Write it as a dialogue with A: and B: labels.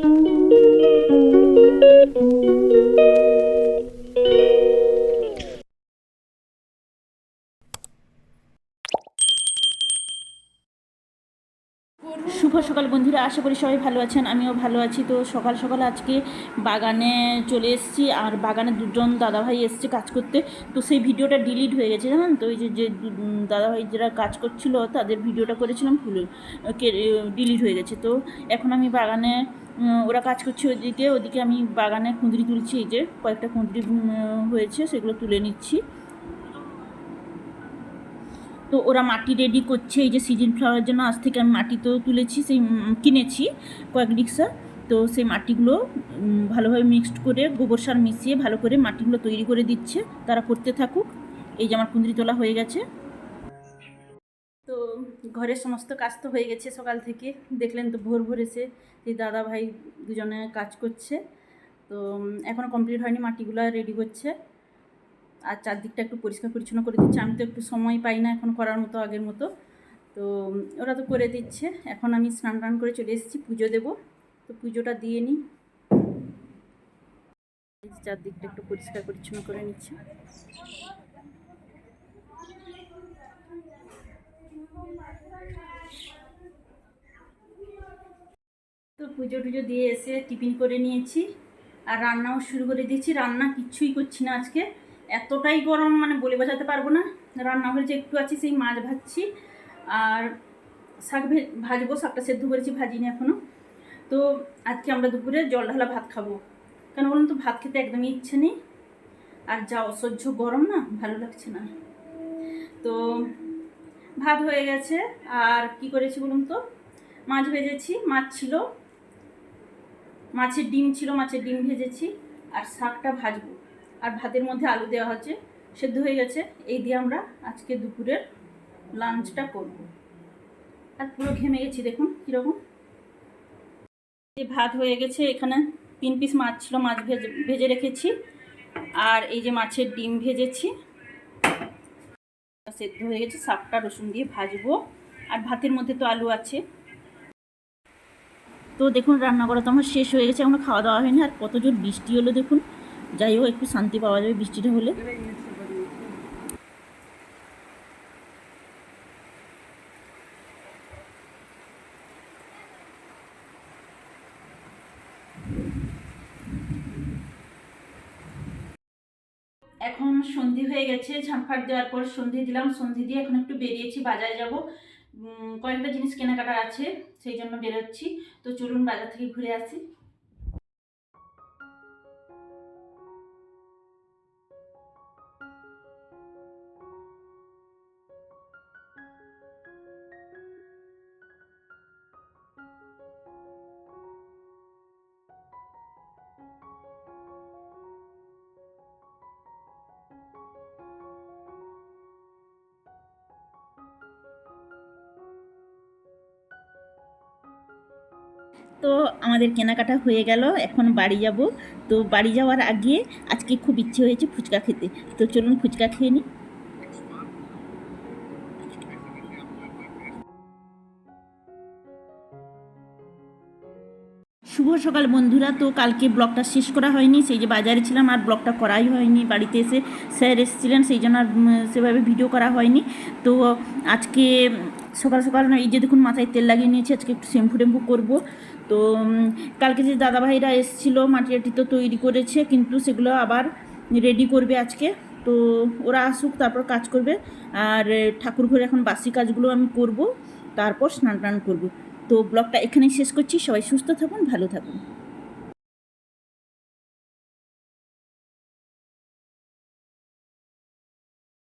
A: Thank you. শুভ সকাল বন্ধুরা, আশা করি সবাই ভালো আছেন, আমিও ভালো আছি। তো সকাল সকাল আজকে বাগানে চলে এসেছি, আর বাগানে দুজন দাদাভাই এসছে কাজ করতে। তো সেই ভিডিওটা ডিলিট হয়ে গেছে, জানেন তো? ওই যে যে দাদাভাই যারা কাজ করছিল, তাদের ভিডিওটা করেছিলাম ভুলে ডিলিট হয়ে গেছে। তো এখন আমি বাগানে ওরা কাজ করছে ওদিকে ওদিকে আমি বাগানে কুঁদরি তুলছি, এই যে কয়েকটা কুঁদরি হয়েছে, সেগুলো তুলে নিচ্ছি। তো ওরা মাটি রেডি করছে, এই যে সিজন ফ্লাওয়ারের জন্য আজ থেকে আমি মাটি তো তুলেছি, সেই কিনেছি কয়েক রিক্সা। তো সেই মাটিগুলো ভালোভাবে মিক্সড করে গোবর সার মিশিয়ে ভালো করে মাটিগুলো তৈরি করে দিচ্ছে, তারা করতে থাকুক। এই যে আমার কুঁদরি তোলা হয়ে গেছে। তো ঘরের সমস্ত কাজ তো হয়ে গেছে সকাল থেকে। দেখলেন তো ভোর ভোর এসে যে দাদা ভাই দুজনে কাজ করছে। তো এখনও কমপ্লিট হয়নি, মাটিগুলো রেডি করছে আর চারদিকটা একটু পরিষ্কার পরিচ্ছন্ন করে দিচ্ছে। আমি তো একটু সময় পাই না এখন করার মতো আগের মতো। তো ওরা তো করে দিচ্ছে। এখন আমি স্নান টান করে চলে এসেছি, পুজো দেব। তো পুজোটা দিয়ে নিই। চারদিকটা একটু পরিষ্কার পরিচ্ছন্ন করে নিচ্ছি। তো পুজো টুজো দিয়ে এসে টিফিন করে নিয়েছি। আর রান্নাও শুরু করে দিয়েছি। রান্না কিচ্ছুই করছি না আজকে। এতটাই গরম মানে বলে বোঝাতে পারব না। রান্নাঘরে যে একটু আছি, সেই মাছ ভাজছি। আর শাক ভাজবো, শাকটা সেদ্ধ করেছি, ভাজিনি এখনও তো আজকে আমরা দুপুরে জল ঢালা ভাত খাব। কেন বলুন তো, ভাত খেতে একদমই ইচ্ছে নেই। আর যা অসহ্য গরম না, ভালো লাগছে না। তো ভাত হয়ে গেছে। আর কি করেছি বলুন তো, মাছ ভেজেছি, মাছ ছিল। মাছের ডিম ছিল, মাছের ডিম ভেজেছি। আর শাকটা ভাজবো। আর ভাতের মধ্যে আলু দেওয়া হচ্ছে, সেদ্ধ হয়ে গেছে। এই দিয়ে আমরা আজকে দুপুরের লাঞ্চটা করব। আর পুরো ঘেমে গেছি, দেখুন কীরকম। এই ভাত হয়ে গেছে, এখানে তিন পিস মাছ ছিল, মাছ ভেজে ভেজে রেখেছি। আর এই যে মাছের ডিম ভেজেছি। সেদ্ধ হয়ে গেছে, শাকটা রসুন দিয়ে ভাজবো। আর ভাতের মধ্যে তো আলু আছে। তো দেখুন, রান্না করা তো আমার শেষ হয়ে গেছে, এখনও খাওয়া দাওয়া হয়নি। আর কত জোর বৃষ্টি হলো দেখুন। যাই হোক, একটু শান্তি পাওয়া যাবে বৃষ্টিটা হলে। এখন সন্ধে হয়ে গেছে, ঝাঁটফাট দেওয়ার পর সন্ধি দিলাম। সন্ধি দিয়ে এখন একটু বেরিয়েছি, বাজারে যাব। কয়েকটা জিনিস কেনাকাটার আছে, সেই জন্য বেরোচ্ছি। তো চলুন বাজার থেকে ঘুরে আসি। তো আমাদের কেনাকাটা হয়ে গেল, এখন বাড়ি যাব। তো বাড়ি যাওয়ার আগে আজকে খুব ইচ্ছে হয়েছে ফুচকা খেতে। তো চলুন ফুচকা খেয়ে নিই শুভ সকাল বন্ধুরা। তো কালকে ব্লগটা শেষ করা হয়নি, সেই যে বাজারে ছিলাম আর ব্লগটা করাই হয়নি। বাড়িতে এসে স্যার এসেছিলেন, সেই জন্য আর সেভাবে ভিডিও করা হয়নি। তো আজকে সকাল সকাল না এই যে দেখুন মাথায় তেল লাগিয়ে নিয়েছি, আজকে একটু শ্যাম্পু টেম্পু করব। তো কালকে যে দাদাভাইরা এসেছিল মাটি আটি তো তৈরি করেছে, কিন্তু সেগুলো আবার রেডি করবে আজকে। তো ওরা আসুক, তারপর কাজ করবে। আর ঠাকুর ঘরে এখন বাসি কাজগুলো আমি করব, তারপর স্নান টান করব। তো ব্লগটা এখানেই শেষ করছি, সবাই সুস্থ থাকুন, ভালো থাকুন।